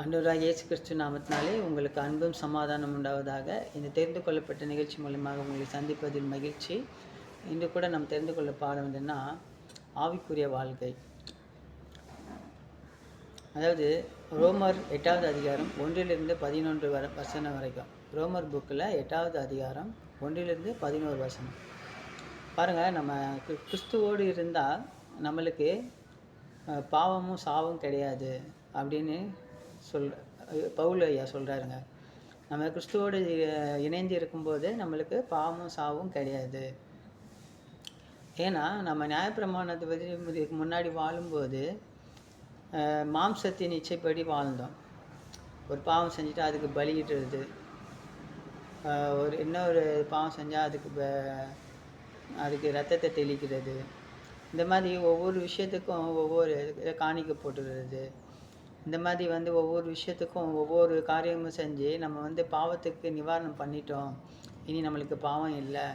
ஆண்டவராக இயேசு கிறிஸ்து நாமத்தினாலே உங்களுக்கு அன்பும் சமாதானம் உண்டாவதாக. இந்த தெரிந்து கொள்ளப்பட்ட நிகழ்ச்சி மூலமாக உங்களை சந்திப்பதில் மகிழ்ச்சி. இன்று கூட நாம் தெரிந்து கொள்ள பாடம் என்னென்னா ஆவிக்குரிய வாழ்க்கை. அதாவது ரோமர் எட்டாவது அதிகாரம் ஒன்றிலிருந்து பதினொன்று வர வசனம் வரைக்கும். ரோமர் புக்கில் எட்டாவது அதிகாரம் ஒன்றிலிருந்து பதினோரு வசனம். பாருங்கள் நம்ம கிறிஸ்துவோடு இருந்தால் நம்மளுக்கு பாவமும் சாவும் கிடையாது அப்படின்னு சொல் பவுல் ஐயா சொல்கிறாருங்க நம்ம கிறிஸ்துவோடு இணைந்து இருக்கும்போது நம்மளுக்கு பாவமும் சாவும் கிடையாது. ஏன்னா நம்ம நியாயப்பிரமாணத்தை பற்றி முன்னாடி வாழும்போது மாம்சத்தின் இச்சைப்படி வாழ்ந்தோம். ஒரு பாவம் செஞ்சுட்டு அதுக்கு பலியிடுறது ஒரு இன்னொரு பாவம் செஞ்சால் அதுக்கு ப- அதுக்கு ரத்தத்தை தெளிக்கிறது. இந்த மாதிரி ஒவ்வொரு விஷயத்துக்கும் ஒவ்வொரு இதை காணிக்க போட்டுடுறது. இந்த மாதிரி வந்து ஒவ்வொரு விஷயத்துக்கும் ஒவ்வொரு காரியமும் செஞ்சு நம்ம வந்து பாவத்துக்கு நிவாரணம் பண்ணிட்டோம். இனி நம்மளுக்கு பாவம் இல்லை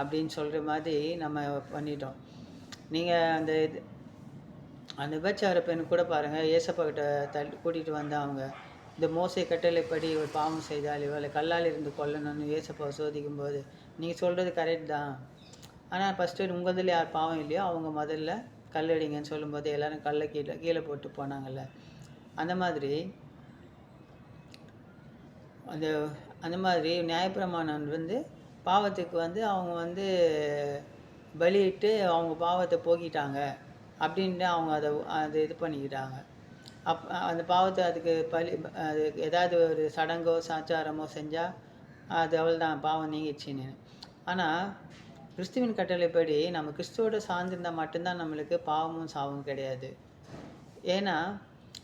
அப்படின்னு சொல்கிற மாதிரி நம்ம பண்ணிட்டோம். நீங்கள் அந்த இது அந்த விபச்சார பெண் கூட பாருங்கள் ஏசப்பாக்கிட்ட தள்ளி கூட்டிகிட்டு வந்து அவங்க. இந்த மோசை கட்டளைப்படி ஒரு பாவம் செய்தால் இவளை கல்லால் இருந்து கொல்லணும்னு ஏசப்பாவை சோதிக்கும் போது நீங்கள் சொல்கிறது கரெக்ட் தான். ஆனால் ஃபஸ்ட்டு உங்களதில் யார் பாவம் இல்லையோ அவங்க முதல்ல கல்லடிங்கன்னு சொல்லும்போது எல்லோரும் கல்லை கீழே கீழே போட்டு போனாங்கல்ல. அந்த மாதிரி. அந்த அந்த மாதிரி நியாயப்பிரமாணம் வந்து பாவத்துக்கு வந்து அவங்க வந்து பலியிட்டு அவங்க பாவத்தை போக்கிட்டாங்க அப்படின்ட்டு அவங்க அதை அது இது பண்ணிக்கிட்டாங்க. அப் அந்த பாவத்தை அதுக்கு பலி அது ஏதாவது ஒரு சடங்கோ சாச்சாரமோ செஞ்சால் அது அவள் தான் பாவம் நீங்கிடுச்சின்னு. ஆனால் கிறிஸ்துவின் கட்டளைப்படி நம்ம கிறிஸ்துவோட சார்ந்திருந்தால் மட்டும்தான் நம்மளுக்கு பாவமும் சாவும் கிடையாது. ஏன்னா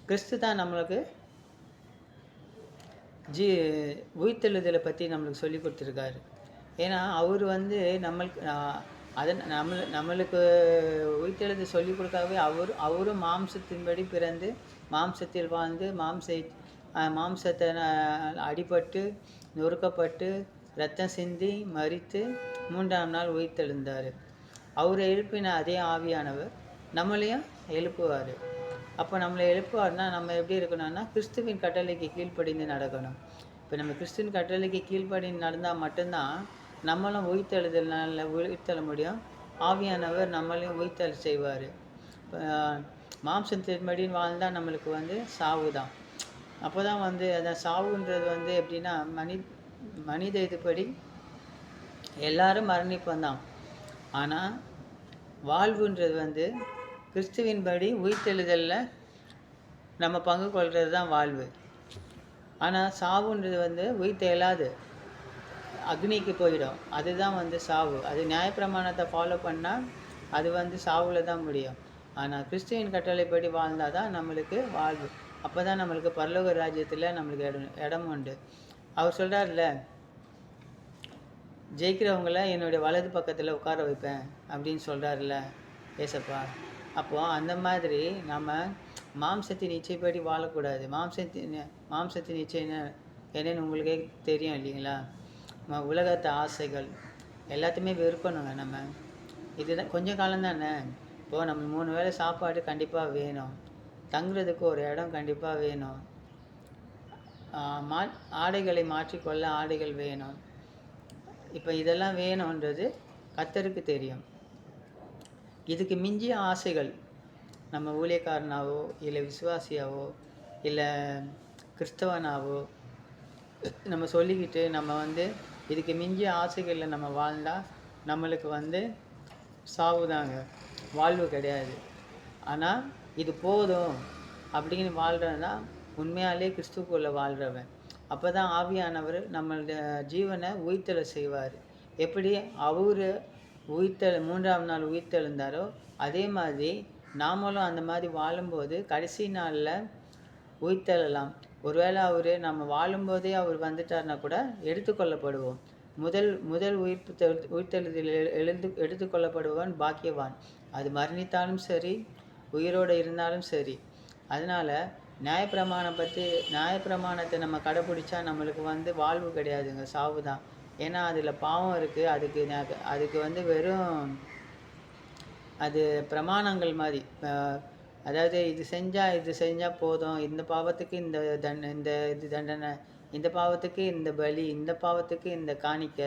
கிறிஸ்து தான் நம்மளுக்கு ஜீ உயிர்த்தெழுதலை பற்றி நம்மளுக்கு சொல்லி கொடுத்துருக்காரு. ஏன்னா அவர் வந்து நம்மளுக்கு ஆஹ், அதை நம்ம நம்மளுக்கு உயிர்த்தெழுதல் சொல்லி கொடுக்காவே அவர் அவரும் மாம்சத்தின்படி பிறந்து மாம்சத்தில் வாழ்ந்து மாம்ச மாம்சத்தை அடிபட்டு நொறுக்கப்பட்டு ரத்தம் சிந்தி மரித்து மூன்றாம் நாள் உயிர்த்தெழுந்தார். அவரை எழுப்பின அதே ஆவியானவர் நம்மளையும் எழுப்புவார். அப்போ நம்மளை எழுப்புவார்னா நம்ம எப்படி இருக்கணும்னா கிறிஸ்துவின் கட்டளைக்கு கீழ்ப்படிந்து நடக்கணும். இப்போ நம்ம கிறிஸ்துவின் கட்டளைக்கு கீழ்ப்படிந்து நடந்தால் மட்டும்தான் நம்மளும் உயிர்த்தெழுதல்னால உயிர்த்தெழ முடியும். ஆவியானவர் நம்மளையும் உயிர்த்தல் செய்வார். மாம்சத்தின்படி வாழ்ந்தால் நம்மளுக்கு வந்து சாவு தான். அப்போ தான் வந்து அந்த சாவுன்றது வந்து எப்படின்னா மனி மனித இதுபடி எல்லாரும் மரணிப்பந்தான் ஆனால் வாழ்வுன்றது வந்து கிறிஸ்துவின்படி உயிர்த்தெழுதலில் நம்ம பங்கு கொள்கிறது தான் வாழ்வு. ஆனால் சாவுன்றது வந்து உயிர் தேலாது அக்னிக்கு போயிடும். அதுதான் வந்து சாவு. அது நியாயப்பிரமாணத்தை ஃபாலோ பண்ணால் அது வந்து சாவில் தான் முடியும். ஆனால் கிறிஸ்துவின் கட்டளைப்படி வாழ்ந்தால் தான் நம்மளுக்கு வாழ்வு. அப்போ தான் நம்மளுக்கு பரலோக ராஜ்யத்தில் நம்மளுக்கு இடம் இடம் உண்டு. அவர் சொல்கிறார்ல ஜெயிக்கிறவங்கள என்னுடைய வலது பக்கத்தில் உட்கார வைப்பேன் அப்படின்னு சொல்கிறாருல்ல ஏசப்பா. அப்போது அந்த மாதிரி நம்ம மாம்சத்தின் இச்சைப்படி வாழக்கூடாது. மாம்சத்தின் மாம்சத்தின் இச்சைன்னு என்னன்னு உங்களுக்கே தெரியும் இல்லைங்களா? நம்ம உலகத்து ஆசைகள் எல்லாத்தையுமே வெறுக்கணுங்க நம்ம. இதுதான் கொஞ்சம் காலம் தானே? இப்போது நம்ம மூணு வேளை சாப்பாடு கண்டிப்பாக வேணும். தங்குறதுக்கு ஒரு இடம் கண்டிப்பாக வேணும். மா ஆடைகளை மாற்றிக்கொள்ள ஆடைகள் வேணும். இப்போ இதெல்லாம் வேணுன்றது கத்தருக்கு தெரியும். இதுக்கு மிஞ்சிய ஆசைகள் நம்ம ஊழியக்காரனாவோ இல்லை விசுவாசியாவோ இல்லை கிறிஸ்தவனாவோ நம்ம சொல்லிக்கிட்டு நம்ம வந்து இதுக்கு மிஞ்சிய ஆசைகளில் நம்ம வாழ்ந்தால் நம்மளுக்கு வந்து சாவுதாங்க. வாழ்வு கிடையாது. ஆனால் இது போதும் அப்படின்னு வாழ்கிறது தான் உண்மையாலே கிறிஸ்துக்குள்ளே வாழ்கிறவன் அப்போ தான் ஆவியானவர் நம்மளுடைய ஜீவனை உயிர்த்தெழ செய்வார். எப்படி? அவர் உயிர்த்தெழு மூன்றாம் நாள் உயிர்த்தெழுந்தாரோ அதே மாதிரி நாமளும் அந்த மாதிரி வாழும்போது கடைசி நாளில் உயிர்த்தெழலாம். ஒருவேளை அவர் நம்ம வாழும்போதே அவர் வந்துட்டார்னா கூட எடுத்துக்கொள்ளப்படுவோம். முதல் முதல் உயிர்ப்பு தெழு- உயிர்த்தெழுதல் எழுந்து எடுத்துக்கொள்ளப்படுவான் பாக்கியவான். அது மரணித்தாலும் சரி உயிரோடு இருந்தாலும் சரி. அதனால் நியாயப்பிரமாணம் பற்றி நியாயப்பிரமாணத்தை நம்ம கடைப்பிடிச்சா நம்மளுக்கு வந்து வாழ்வு கிடையாதுங்க சாவு தான் ஏன்னா அதில் பாவம் இருக்குது அதுக்கு அதுக்கு வந்து வெறும் அது பிரமாணங்கள் மாதிரி அதாவது இது செஞ்சால் இது செஞ்சால் போதும். இந்த பாவத்துக்கு இந்த தண்ட இந்த இது தண்டனை இந்த பாவத்துக்கு இந்த பலி இந்த பாவத்துக்கு இந்த காணிக்க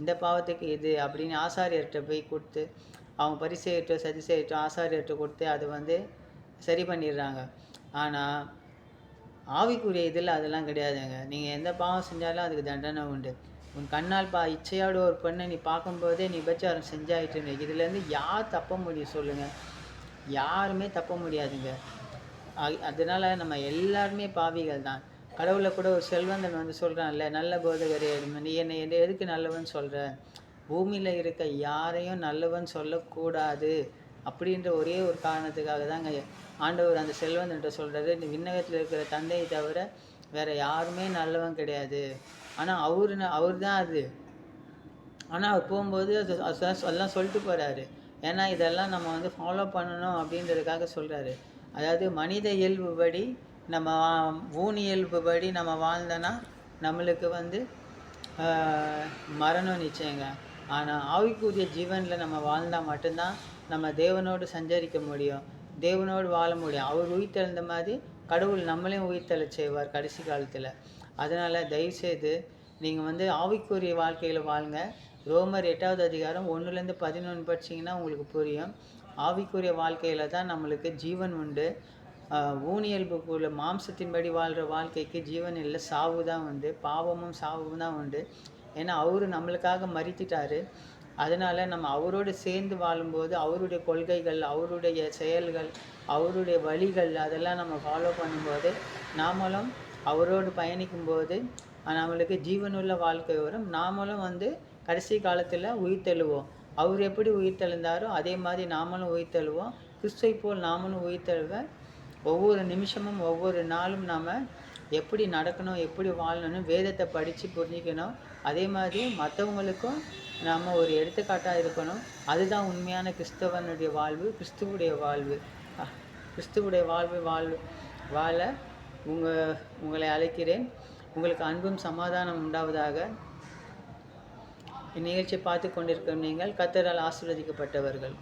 இந்த பாவத்துக்கு இது அப்படின்னு ஆசாரியர்கிட்ட போய் கொடுத்து அவங்க பரிசெய்யட்டோ சதி செய்யட்டோ ஆசாரியர்கிட்ட கொடுத்து அது வந்து சரி பண்ணிடுறாங்க. ஆனால் ஆவிக்குரிய இதில் அதெல்லாம் கிடையாதுங்க. நீங்கள் எந்த பாவம் செஞ்சாலும் அதுக்கு தண்டனை உண்டு. உன் கண்ணால் பா இச்சையோட ஒரு பெண்ணை நீ பார்க்கும்போதே நீ விபச்சாரம் இருந்த இதுலேருந்து யார் தப்ப முடியும் சொல்லுங்கள் யாருமே தப்ப முடியாதுங்க. அதனால் அதனால நம்ம எல்லாருமே பாவிகள் தான். கடவுளை கூட ஒரு செல்வந்தன் வந்து சொல்கிறான்ல நல்ல போதகரே நீ என்னை என்னை எதுக்கு நல்லவன் சொல்கிற பூமியில் இருக்க யாரையும் நல்லவன் சொல்லக்கூடாது. அப்படின்ற ஒரே ஒரு காரணத்துக்காக தாங்க ஆண்டவர் அந்த செல்வந்தன்ட்ட சொல்கிறாரு நீ விண்ணகத்தில் இருக்கிற தந்தையை தவிர வேறு யாருமே நல்லவன் கிடையாது. ஆனால் அவரு அவர் தான் அது. ஆனால் அவர் போகும்போது அது எல்லாம் சொல்லிட்டு போகிறாரு ஏன்னா இதெல்லாம் நம்ம வந்து ஃபாலோ பண்ணணும் அப்படின்றதுக்காக சொல்கிறாரு அதாவது மனித இயல்புபடி நம்ம வா- ஊன் இயல்புபடி நம்ம வாழ்ந்தோன்னா நம்மளுக்கு வந்து மரணம் நிச்சயங்க. ஆனால் ஆவிக்குரிய ஜீவனில் நம்ம வாழ்ந்தால் மட்டும்தான் நம்ம தேவனோடு சஞ்சரிக்க முடியும். தேவனோடு வாழ முடியும். அவர் உயிர்த்தெழுந்த மாதிரி கடவுள் நம்மளையும் உயிர்த்தெழச் செய்வார் கடைசி காலத்தில். அதனால் தயவுசெய்து நீங்கள் வந்து ஆவிக்குரிய வாழ்க்கையில் வாழுங்க. ரோமர் எட்டாவது அதிகாரம் ஒன்றுலேருந்து பதினொன்று படிச்சீங்கன்னா உங்களுக்கு புரியும். ஆவிக்குரிய வாழ்க்கையில் தான் நம்மளுக்கு ஜீவன் உண்டு. ஊனியல்புக்குள்ள மாம்சத்தின்படி வாழ்கிற வாழ்க்கைக்கு ஜீவன் இல்லை சாவு தான் உண்டு. பாவமும் சாவும் தான் உண்டு. ஏன்னா அவரு நம்மளுக்காக மறித்துட்டாரு அதனால் நம்ம அவரோடு சேர்ந்து வாழும்போது அவருடைய கொள்கைகள் அவருடைய செயல்கள் அவருடைய வழிகள் அதெல்லாம் நம்ம ஃபாலோ பண்ணும்போது நாமளும் அவரோடு பயணிக்கும்போது நம்மளுக்கு ஜீவனுள்ள வாழ்க்கை வரும். நாமளும் வந்து கடைசி காலத்தில் உயிர்த்தெழுவோம் அவர் எப்படி உயிர்த்தெழுந்தாரோ அதே மாதிரி நாமளும் உயிர்த்தெழுவோம் கிறிஸ்துவை போல் நாமளும் உயிர்த்தெழுவ ஒவ்வொரு நிமிஷமும் ஒவ்வொரு நாளும் நாம் எப்படி நடக்கணும் எப்படி வாழணும்னு வேதத்தை படித்து புரிஞ்சிக்கணும். அதே மாதிரி மற்றவங்களுக்கும் நாம் ஒரு எடுத்துக்காட்டாக இருக்கணும். அதுதான் உண்மையான கிறிஸ்தவனுடைய வாழ்வு கிறிஸ்துவுடைய வாழ்வு. கிறிஸ்துவுடைய வாழ்வு வாழ்வு வாழ உங்கள் உங்களை அழைக்கிறேன். உங்களுக்கு அன்பும் சமாதானம் உண்டாவதாக. இந்நிகழ்ச்சியை பார்த்து கொண்டிருக்கும் நீங்கள் கத்தரால் ஆசீர்வதிக்கப்பட்டவர்கள்.